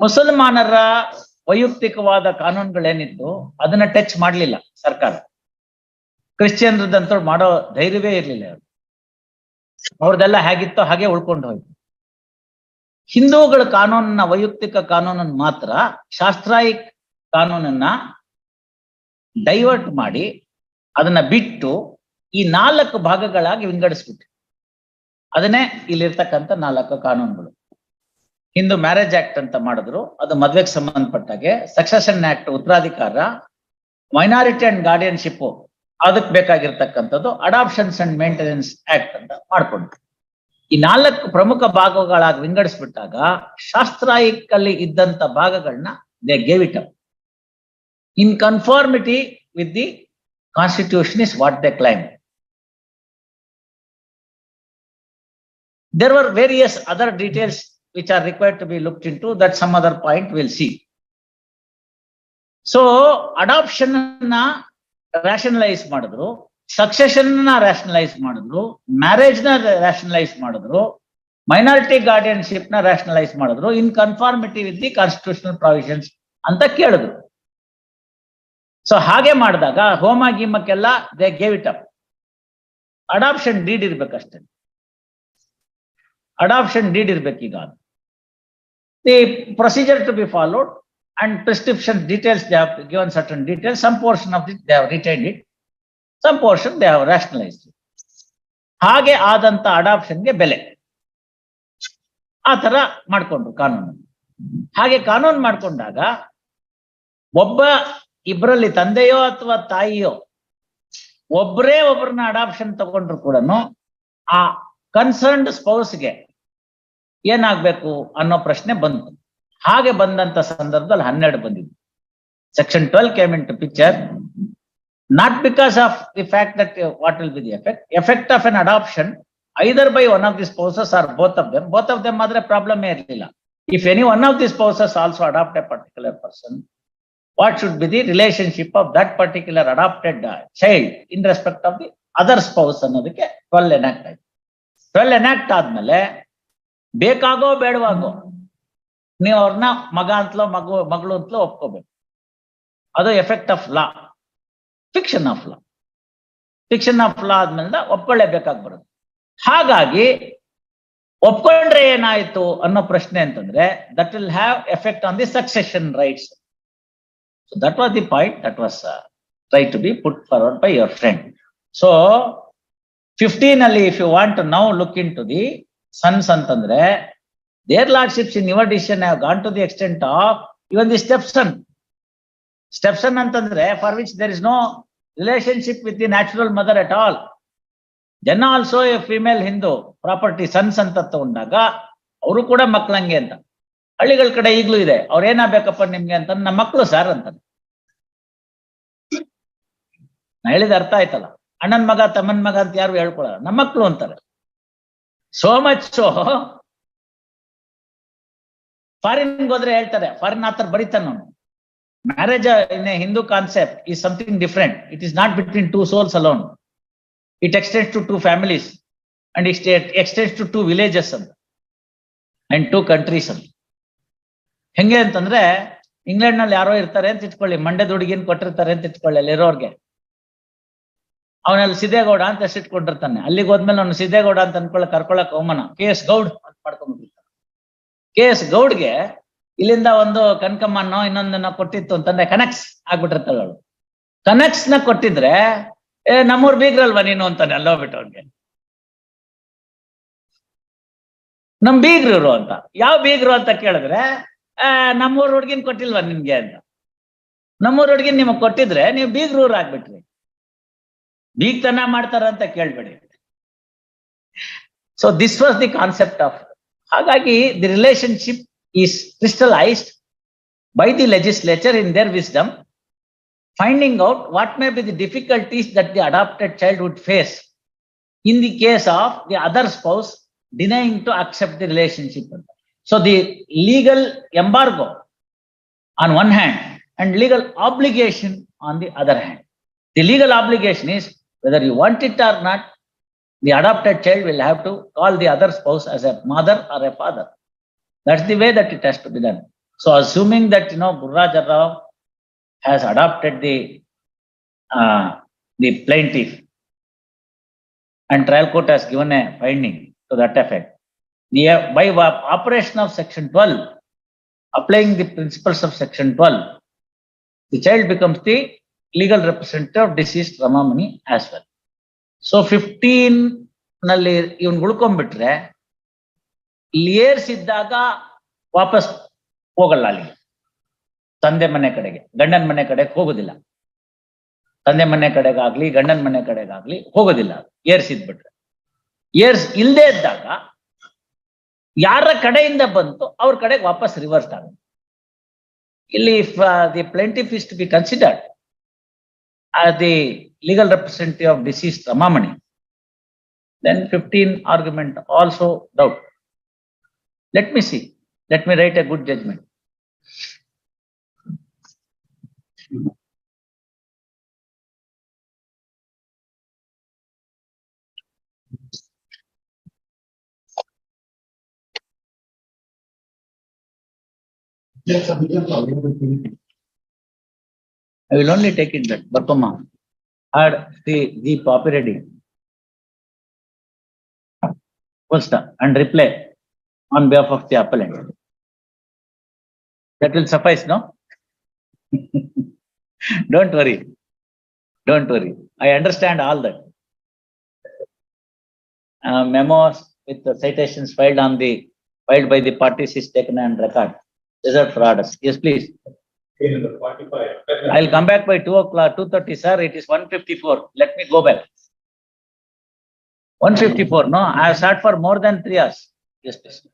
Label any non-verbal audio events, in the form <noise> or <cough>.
ಮುಸಲ್ಮಾನರ ವೈಯಕ್ತಿಕವಾದ ಕಾನೂನುಗಳೇನಿತ್ತು ಅದನ್ನ ಟಚ್ ಮಾಡ್ಲಿಲ್ಲ ಸರ್ಕಾರ. ಕ್ರಿಶ್ಚಿಯನ್ರದಂತೂ ಮಾಡೋ ಧೈರ್ಯವೇ ಇರ್ಲಿಲ್ಲ ಅವರು. ಅವ್ರದೆಲ್ಲ ಹೇಗಿತ್ತೋ ಹಾಗೆ ಉಳ್ಕೊಂಡು ಹೋಯ್ತು. ಹಿಂದೂಗಳ ಕಾನೂನನ್ನ, ವೈಯಕ್ತಿಕ ಕಾನೂನನ್ನ ಮಾತ್ರ ಶಾಸ್ತ್ರಾಯಿ ಕಾನೂನನ್ನ ಡೈವರ್ಟ್ ಮಾಡಿ ಅದನ್ನ ಬಿಟ್ಟು ಈ ನಾಲ್ಕು ಭಾಗಗಳಾಗಿ ವಿಂಗಡಿಸ್ಬಿಟ್ಟು ಅದನ್ನೇ ಇಲ್ಲಿರ್ತಕ್ಕಂಥ ನಾಲ್ಕು ಕಾನೂನುಗಳು. ಹಿಂದೂ ಮ್ಯಾರೇಜ್ ಆಕ್ಟ್ ಅಂತ ಮಾಡಿದ್ರು. ಅದು ಮದ್ವೆಗೆ ಸಂಬಂಧಪಟ್ಟಾಗೆ. ಸಕ್ಸೆಷನ್ ಆಕ್ಟ್ ಉತ್ತರಾಧಿಕಾರ ಮೈನಾರಿಟಿ ಅಂಡ್ ಗಾರ್ಡಿಯನ್ಶಿಪ್ ಅದಕ್ಕೆ ಬೇಕಾಗಿರ್ತಕ್ಕಂಥದ್ದು ಅಡಾಪ್ಷನ್ಸ್ ಅಂಡ್ ಮೇಂಟೆನೆನ್ಸ್ ಆಕ್ಟ್ ಅಂತ ಮಾಡ್ಕೊಂಡ್ರು. ಈ ನಾಲ್ಕು ಪ್ರಮುಖ ಭಾಗಗಳಾಗಿ ವಿಂಗಡಿಸ್ಬಿಟ್ಟಾಗ ಶಾಸ್ತ್ರಾಯಿಕಲ್ಲಿ ಇದ್ದಂತ ಭಾಗಗಳನ್ನ they gave it up in conformity with the constitution is what they claim there were various other details which are required to be looked into, that some other point we'll see. So ಅಡಾಪ್ಷನ್ನ rationalise ಮಾಡಿದ್ರು ಸಕ್ಸೆಷನ್ನ rationalise ಮಾಡಿದ್ರು ಮ್ಯಾರೇಜ್ನ rationalise ಮಾಡಿದ್ರು minority ಗಾರ್ಡಿಯನ್ಶಿಪ್ನ rationalise ಮಾಡಿದ್ರು in conformity with the constitutional provisions ಅಂತ ಕೇಳಿದ್ರು. So ಹಾಗೆ ಮಾಡಿದಾಗ, ಹೋಮ ಗೀಮಕ್ಕೆಲ್ಲ they gave it up adoption deed ಇರ್ಬೇಕಷ್ಟೇ. Adoption deed ಇರ್ಬೇಕೀಗ. The procedure to be followed and prescription details they have given certain details some portion of it they have retained it some portion they have rationalised ಹಾಗೆ ಆದಂತ ಅಡಾಪ್ಷನ್ಗೆ ಬೆಲೆ. ಆ ತರ ಮಾಡ್ಕೊಂಡ್ರು ಕಾನೂನು. ಹಾಗೆ ಕಾನೂನು ಮಾಡ್ಕೊಂಡಾಗ ಒಬ್ಬ ಇಬ್ಬರಲ್ಲಿ ತಂದೆಯೋ ಅಥವಾ ತಾಯಿಯೋ ಒಬ್ಬರೇ ಒಬ್ಬರನ್ನ ಅಡಾಪ್ಷನ್ ತಗೊಂಡ್ರು ಕೂಡ ಆ ಕನ್ಸರ್ನ್ಡ್ ಸ್ಪೌಸ್ಗೆ ಏನಾಗ್ಬೇಕು ಅನ್ನೋ ಪ್ರಶ್ನೆ ಬಂತು. ಹಾಗೆ ಬಂದಂತ ಸಂದರ್ಭದಲ್ಲಿ ಹನ್ನೆರಡು ಬಂದಿದ್ದು. Section twelve came into picture not because of the fact that what will be the effect effect of an adoption either by one of the spouses or both of them both of them ಆದ್ರೆ problem ಇರಲಿಲ್ಲ. If any one of the spouses also adopt a particular person what should be the relationship of that particular adopted child in respect of the the spouse ಅನ್ನೋದಕ್ಕೆ twelve enact ಆಯ್ತು. Twelve enact ಆದ್ಮೇಲೆ ಬೇಕಾಗೋ ಬೇಡವಾಗೋ, ನೀವು ಅವ್ರನ್ನ ಮಗ ಅಂತಲೋ ಮಗು, ಮಗಳು ಅಂತಲೋ ಒಪ್ಕೋಬೇಕು. ಅದು effect of law fiction of law fiction of law ಆದ್ಮೇಲೆ ಒಪ್ಕೊಳ್ಳೇಬೇಕಾಗಿ ಬರುತ್ತೆ. ಹಾಗಾಗಿ ಒಪ್ಕೊಂಡ್ರೆ ಏನಾಯ್ತು ಅನ್ನೋ ಪ್ರಶ್ನೆ ಅಂತಂದ್ರೆ that will have effect on the succession rights that was the point that was was to be put forward by your friend so fifteen So 15 ಅಲ್ಲಿ if you want to now look into the sons ಅಂತಂದ್ರೆ, their lordships in your decision have to to extent of even the stepson Stepson. ಅಂತಂದ್ರೆ for which there is no relationship with the natural mother at all ಜನ also a female Hindu property sons ಅಂತ ತಗೊಂಡಾಗ, ಅವರು ಕೂಡ ಮಕ್ಕಳಂಗೆ ಅಂತ. ಹಳ್ಳಿಗಳ ಕಡೆ ಈಗಲೂ ಇದೆ, ಅವ್ರ ಏನಾಗ್ಬೇಕಪ್ಪ ನಿಮ್ಗೆ ಅಂತ ನಮ್ಮ ಮಕ್ಕಳು ಸರ್ ಅಂತ ನಾ ಹೇಳಿದ ಅರ್ಥ ಆಯ್ತಲ್ಲ? ಅಣ್ಣನ್ ಮಗ, ತಮ್ಮನ್ ಮಗ ಅಂತ ಯಾರು ಹೇಳ್ಕೊಳಲ್ಲ? ನಮ್ಮ ಮಕ್ಕಳು ಅಂತಾರೆ. ಸೋ ಮಚ್ ಸೋ ಫಾರಿನ್ ಹೋದ್ರೆ ಹೇಳ್ತಾರೆ, ಫಾರಿನ್ ಆತರ ಬರೀತಾನ ನಾನು marriage in a Hindu concept is something different it is not between two souls alone it extends to two families and it extends to two villages ಅಂತ and two countries ಅಂತ ಹೆಂಗೆ ಅಂತಂದ್ರೆ ಇಂಗ್ಲೆಂಡ್ನಲ್ಲಿ ಯಾರೋ ಇರ್ತಾರೆ ಅಂತ ಇಟ್ಕೊಳ್ಳಿ, ಮಂಡ್ಯದ ಹುಡುಗಿನ ಕೊಟ್ಟಿರ್ತಾರೆ ಅಂತ ಇಟ್ಕೊಳ್ಳಿ ಅಲ್ಲಿ ಇರೋರ್ಗೆ ಅವನಲ್ಲಿ ಸಿದ್ದೇಗೌಡ ಅಂತ ಹೆಸರಿಟ್ಕೊಂಡಿರ್ತಾನೆ. ಅಲ್ಲಿಗೆ ಹೋದ್ಮೇಲೆ ಅವನು ಸಿದ್ದೇಗೌಡ ಅಂತ ಅನ್ಕೊಳ್ಳ ಕರ್ಕೊಳಕ್ ಅವಮಾನ. ಕೆ ಎಸ್ ಗೌಡ್ ಅಂತ ಮಾಡ್ಕೊಂಡ್ಬಿಟ್ಟಿರ್ತಾನೆ ಕೆ ಎಸ್ ಗೌಡ್ಗೆ ಇಲ್ಲಿಂದ ಒಂದು ಕನಕಮ್ಮನೋ ಇನ್ನೊಂದನ್ನ ಕೊಟ್ಟಿತ್ತು ಅಂತಂದ್ರೆ ಕನೆಕ್ಸ್ ಆಗ್ಬಿಟ್ಟಿರ್ತಾಳೆ ಅವಳು. ಕನೆಕ್ಸ್ನ ಕೊಟ್ಟಿದ್ರೆ, ಏ, ನಮ್ಮೂರ್ ಬೀಗ್ರಲ್ವಾ ನೀನು? ಅಂತಾನೆ ಅಲ್ಲೋಗ್ಬಿಟ್ಟು ಅವ್ನಿಗೆ. ನಮ್ ಬೀಗ್ರರು ಅಂತ. ಯಾವ ಬೀಗ್ರು ಅಂತ ಕೇಳಿದ್ರೆ ನಮ್ಮೂರ್ ಹುಡ್ಗಿನ್ ಕೊಟ್ಟಿಲ್ವಾ ನಿಮ್ಗೆ? ಅಂತ. ನಮ್ಮೂರ್ ಹುಡ್ಗಿನ್ ನಿಮಗ್ ಕೊಟ್ಟಿದ್ರೆ, ನೀವು ಬೀಗ್ರೂರ್ ಆಗ್ಬಿಟ್ರಿ. ಬೀಗ್ತನ ಮಾಡ್ತಾರ ಅಂತ ಕೇಳ್ಬೇಡಿ so this was the concept of ಹಾಗಾಗಿ the relationship is crystallised by the legislature in their wisdom finding out what may be the difficulties that the adapted child would face in the case of the other spouse denying to accept the relationship ಅಂತ So the legal embargo on one hand and legal obligation on the other hand. The legal obligation is whether you want it or not, the adopted child will have to call the other spouse as a mother or a father. That's the way that it has to be done. So assuming that, you know, Gurraj Rao has adopted the, uh, the plaintiff and trial court has given a finding to that effect. The, by operation of section twelve, applying the principles of section twelve, the child becomes the legal representative of deceased Ramamani as well. So ಫಿಫ್ಟೀನ್ನಲ್ಲಿ even ಉಳ್ಕೊಂಡ್ಬಿಟ್ರೆ ಲಿಯರ್ಸ್ ಇದ್ದಾಗ ವಾಪಸ್ ಹೋಗಲ್ಲ ಅಲ್ಲಿಗೆ. ತಂದೆ ಮನೆ ಕಡೆಗೆ, ಗಂಡನ ಮನೆ ಕಡೆಗೆ ಹೋಗೋದಿಲ್ಲ. ತಂದೆ ಮನೆ ಕಡೆಗಾಗ್ಲಿ, ಗಂಡನ ಮನೆ ಕಡೆಗಾಗ್ಲಿ ಹೋಗೋದಿಲ್ಲ. ಏರ್ಸ್ ಇದ್ಬಿಟ್ರೆ. ಏರ್ಸ್ ಇಲ್ಲದೆ ಇದ್ದಾಗ ಯಾರ ಕಡೆಯಿಂದ ಬಂತು ಅವ್ರ ಕಡೆಗೆ ವಾಪಸ್ ರಿವರ್ಸ್ ಆಗುತ್ತೆ. ಇಲ್ಲಿ the plaintiff be considered as the legal representative of deceased Ramamani, then fifteen argument also doubt. Let me see, let me write a good judgment. I will only take it that Barkoma had the, the popularity. Stop and reply on behalf of the appellant. That will suffice, no? <laughs> Don't worry. Don't worry. I understand all that. Uh, memos with the citations filed on the, filed by the parties is taken and record. Reserved for orders. Yes, please. I'll come back by two o'clock, two thirty, sir. It is one fifty-four. Let me go back. One fifty-four, no, I have sat for more than three hours. Yes, please.